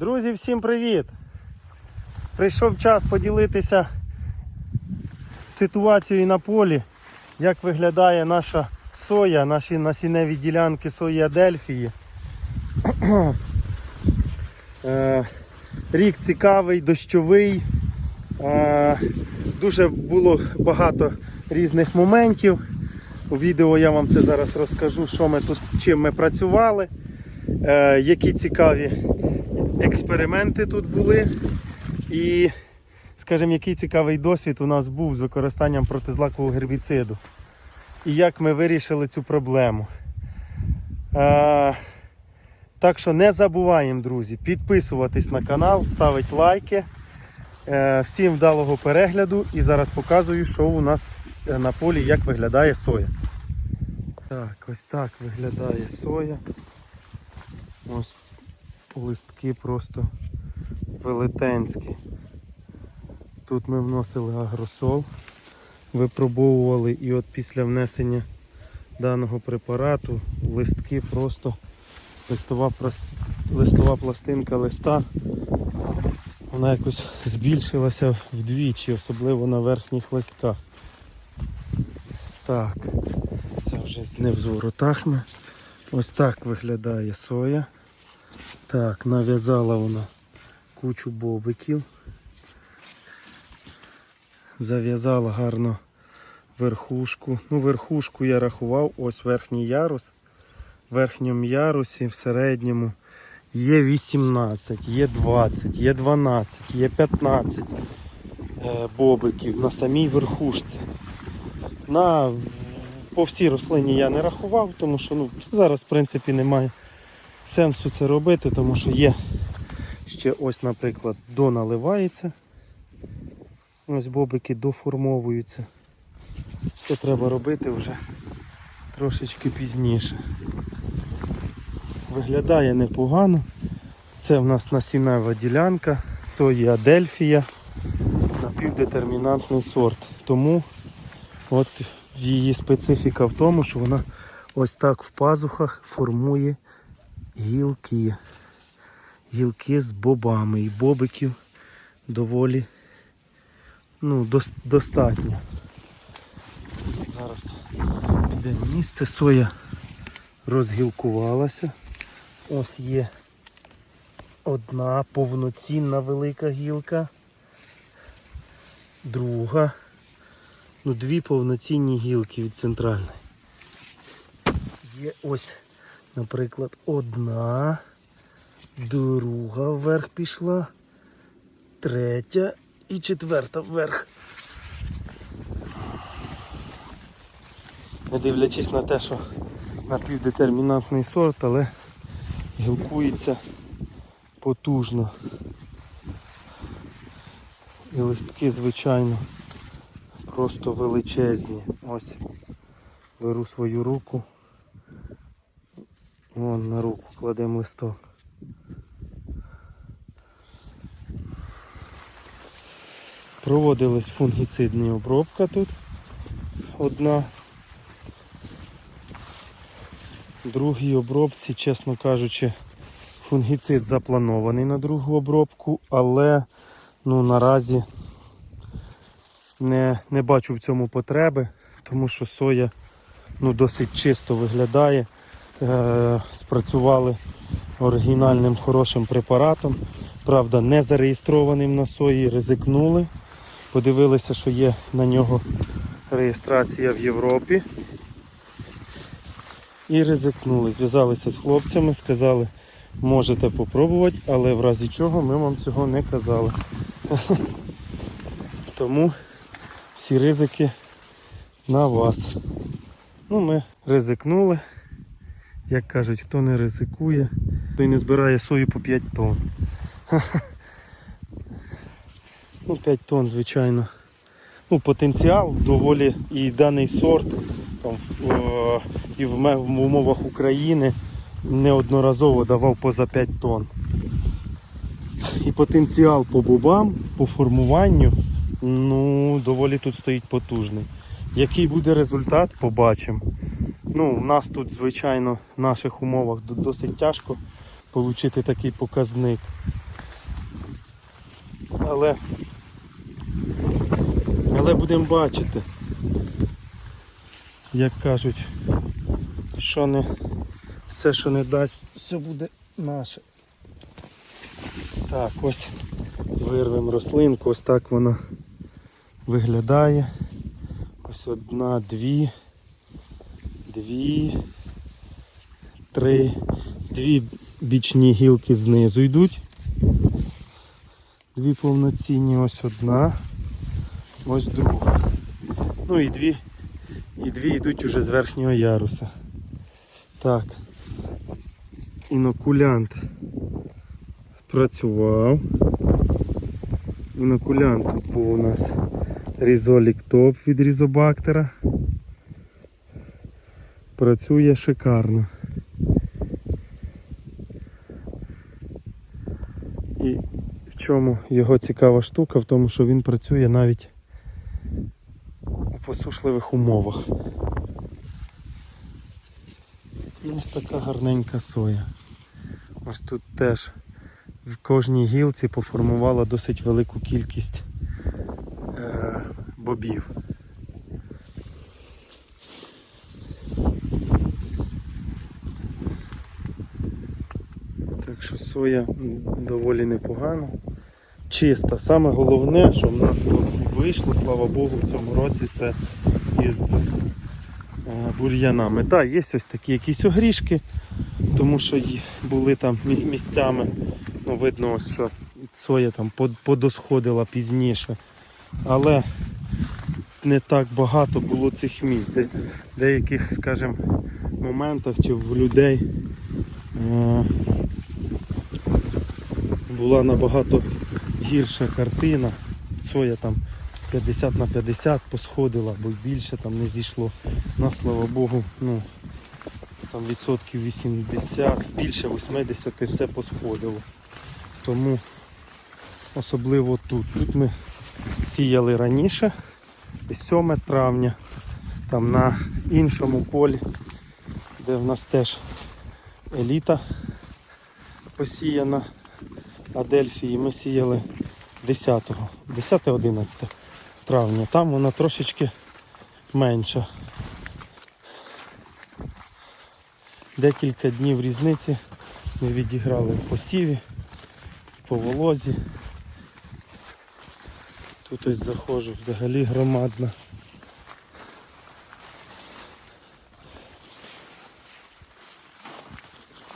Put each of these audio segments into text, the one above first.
Друзі, всім привіт! Прийшов час поділитися ситуацією на полі, як виглядає наша соя, наші насінневі ділянки сої Адельфії. Е, Рік цікавий, дощовий. Е, Дуже було багато різних моментів. У відео я вам це зараз розкажу, що ми тут, чим ми працювали, е, які цікаві експерименти тут були. І, скажімо, який цікавий досвід у нас був з використанням протизлакового гербіциду. І як ми вирішили цю проблему. Е, так що не забуваємо, друзі, підписуватись на канал, ставити лайки. Е, Всім вдалого перегляду і зараз показую, що у нас е, на полі, як виглядає соя. Так, ось так виглядає соя. Ось листки просто велетенські. Тут ми вносили агросол, випробовували і от після внесення даного препарату листки просто листова, листова пластинка листа вона якось збільшилася вдвічі, особливо на верхніх листках. Так, це вже з невзору тахне. Ось так виглядає соя. Так, нав'язала вона кучу бобиків. Зав'язала гарно верхушку. Ну, верхушку я рахував, ось верхній ярус. В верхньому ярусі, в середньому є 18, є 20, є 12, є 15 е, бобиків на самій верхушці. На, по всій рослині я не рахував, тому що ну, зараз в принципі немає сенсу це робити, тому що є ще ось, наприклад, доналивається. Ось бобики доформовуються. Це треба робити вже трошечки пізніше. Виглядає непогано. Це в нас насіннева ділянка сої Адельфія, напівдетермінантний сорт. Тому от її специфіка в тому, що вона ось так в пазухах формує гілки. Гілки з бобами. І бобиків доволі ну, дос- достатньо. Зараз піде місце, соя розгілкувалася. Ось є одна повноцінна велика гілка, друга, ну дві повноцінні гілки від центральної. Є ось, наприклад, одна, друга вверх пішла, третя і четверта вверх. Не дивлячись на те, що напівдетермінантний сорт, але гілкується потужно. І листки, звичайно, просто величезні. Ось беру свою руку. Вон на руку кладемо листок. Проводилась фунгіцидна обробка тут. Одна. Другій обробці, чесно кажучи, фунгіцид запланований на другу обробку, але ну, наразі не, не бачу в цьому потреби, тому що соя ну, досить чисто виглядає. Е, спрацювали оригінальним хорошим препаратом. Правда, не зареєстрованим на сої, ризикнули. Подивилися, що є на нього реєстрація в Європі. І ризикнули. Зв'язалися з хлопцями, сказали, можете попробувати, але в разі чого ми вам цього не казали. Тому всі ризики на вас. Ну, ми ризикнули. Як кажуть, хто не ризикує, той не збирає сою по 5 тонн. Ну, 5 тонн, звичайно. Ну, потенціал доволі і даний сорт там, е, і в, в умовах України неодноразово давав поза 5 тонн. І потенціал по бобам, по формуванню, ну, доволі тут стоїть потужний. Який буде результат, побачимо. Ну, у нас тут, звичайно, в наших умовах досить тяжко отримати такий показник. Але, але будемо бачити, як кажуть, що не все, що не дасть, все буде наше. Так, ось вирвемо рослинку, ось так вона виглядає. Ось одна, дві, дві, три, дві бічні гілки знизу йдуть. Дві повноцінні, ось одна, ось друга. Ну і дві, і дві йдуть уже з верхнього яруса. Так. Інокулянт спрацював. Інокулянт був у нас різолік топ від різобактера. Працює шикарно. І в чому його цікава штука, в тому, що він працює навіть у посушливих умовах. І ось така гарненька соя. Ось тут теж в кожній гілці поформувала досить велику кількість е, бобів. Так що соя доволі непогана. Чиста. Саме головне, що в нас тут вийшло, слава Богу, в цьому році це із е, бур'янами. Так, є ось такі якісь огрішки, тому що були там місцями, ну видно, ось, що соя там подосходила пізніше. Але не так багато було цих місць. Де, деяких, скажімо, моментах чи в людей е, була набагато гірша картина. Соя там 50 на 50 посходила, бо більше там не зійшло. На слава Богу, ну там відсотків 80, більше 80 все посходило. Тому особливо тут. Тут ми сіяли раніше, 7 травня, там на іншому полі, де в нас теж еліта посіяна Адельфії, ми сіяли 10, 10-11 травня. Там вона трошечки менша. Декілька днів різниці ми відіграли в посіві, по волозі. Тут ось заходжу, взагалі громадна.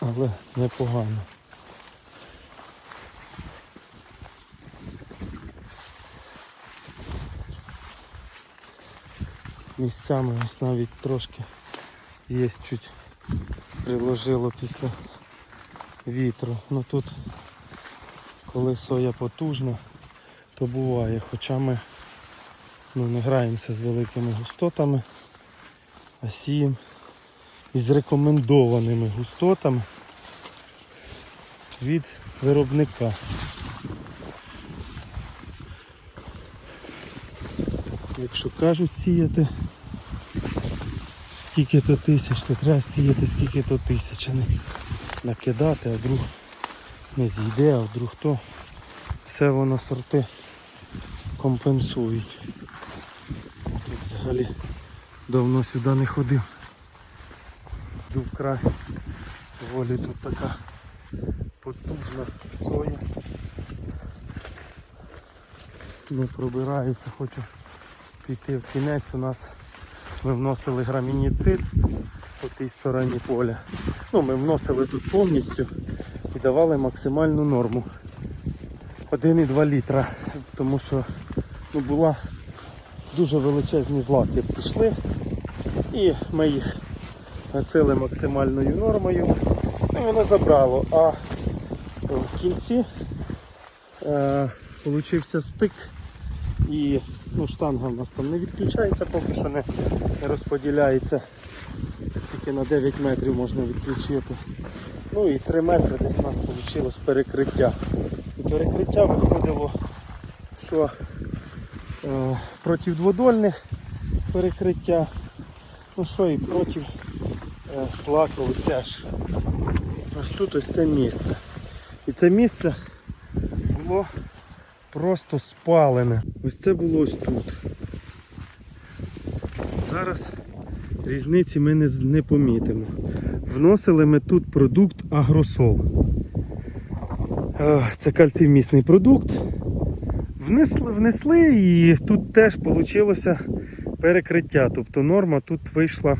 Але непогано. Місцями ось навіть трошки є чуть приложило після вітру. Ну тут коли соя потужна, то буває. Хоча ми ну, не граємося з великими густотами, а сіємо із рекомендованими густотами від виробника. Якщо кажуть сіяти скільки-то тисяч, то треба сіяти скільки-то тисяч, а не накидати, а вдруг не зійде, а вдруг то все воно сорти компенсують. Тут взагалі давно сюди не ходив. Йду край. Доволі тут така потужна соя. Не пробираюся, хочу піти в кінець. У нас ми вносили грамініцид по тій стороні поля. Ну, ми вносили тут повністю і давали максимальну норму. 1,2 літра, тому що ну, була дуже величезні злаки пішли і ми їх гасили максимальною нормою. Ну, і воно забрало. А в кінці е, стик і ну, штанга в нас там не відключається, поки що не розподіляється. Тільки на 9 метрів можна відключити. Ну і 3 метри десь у нас вийшло перекриття. І перекриття виходило, що е, проти дводольних перекриття, ну що і проти е, злакових теж. Ось тут ось це місце. І це місце було просто спалене. Ось це було ось тут. Зараз різниці ми не, не помітимо. Вносили ми тут продукт Агросол. Це кальціймісний продукт. Внесли, внесли і тут теж вийшло перекриття. Тобто норма тут вийшла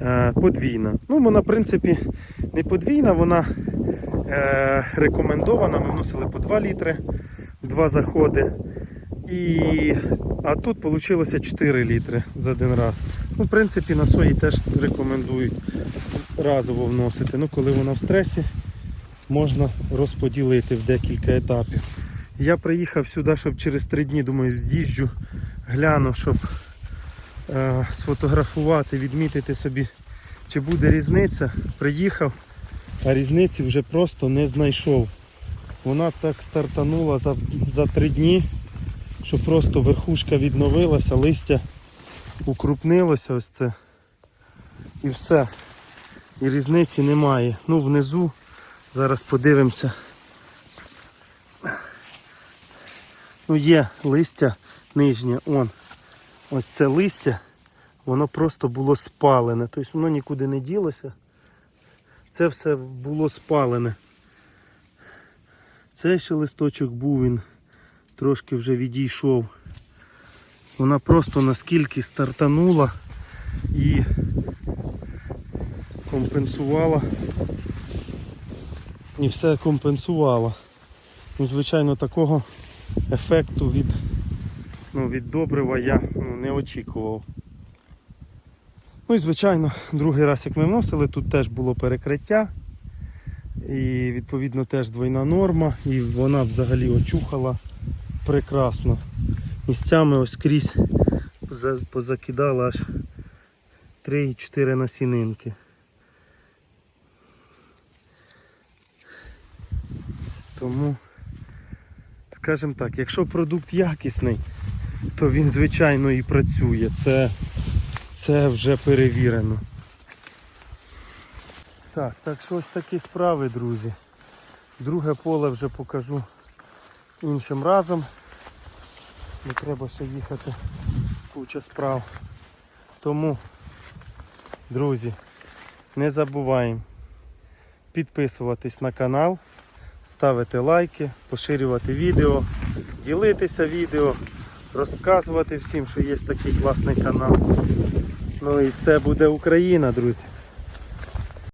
е, подвійна. Ну, вона, в принципі, не подвійна, вона е, рекомендована. Ми вносили по 2 літри в два заходи. І, а тут вийшло 4 літри за один раз. Ну, в принципі, на сої теж рекомендують разово вносити. Ну, коли вона в стресі, можна розподілити в декілька етапів. Я приїхав сюди, щоб через 3 дні, думаю, з'їжджу, гляну, щоб е, сфотографувати, відмітити собі, чи буде різниця. Приїхав, а різниці вже просто не знайшов. Вона так стартанула за, за 3 дні, що просто верхушка відновилася, листя укрупнилося ось це. І все. І різниці немає. Ну внизу зараз подивимося. Ну є листя нижнє, он. Ось це листя, воно просто було спалене. Тобто воно нікуди не ділося. Це все було спалене. Цей ще листочок був, він трошки вже відійшов. Вона просто наскільки стартанула і компенсувала. І все компенсувала. Ну, звичайно, такого ефекту від, ну, від добрива я ну, не очікував. Ну і звичайно, другий раз, як ми вносили, тут теж було перекриття. І відповідно теж двойна норма. І вона взагалі очухала прекрасно. Місцями ось крізь за- позакидала аж 3-4 насінинки. Тому, скажімо так, якщо продукт якісний, то він звичайно і працює. Це, це вже перевірено. Так, так що ось такі справи, друзі. Друге поле вже покажу іншим разом. Не треба ще їхати куча справ. Тому, друзі, не забуваємо підписуватись на канал, ставити лайки, поширювати відео, ділитися відео, розказувати всім, що є такий класний канал. Ну і все буде Україна, друзі.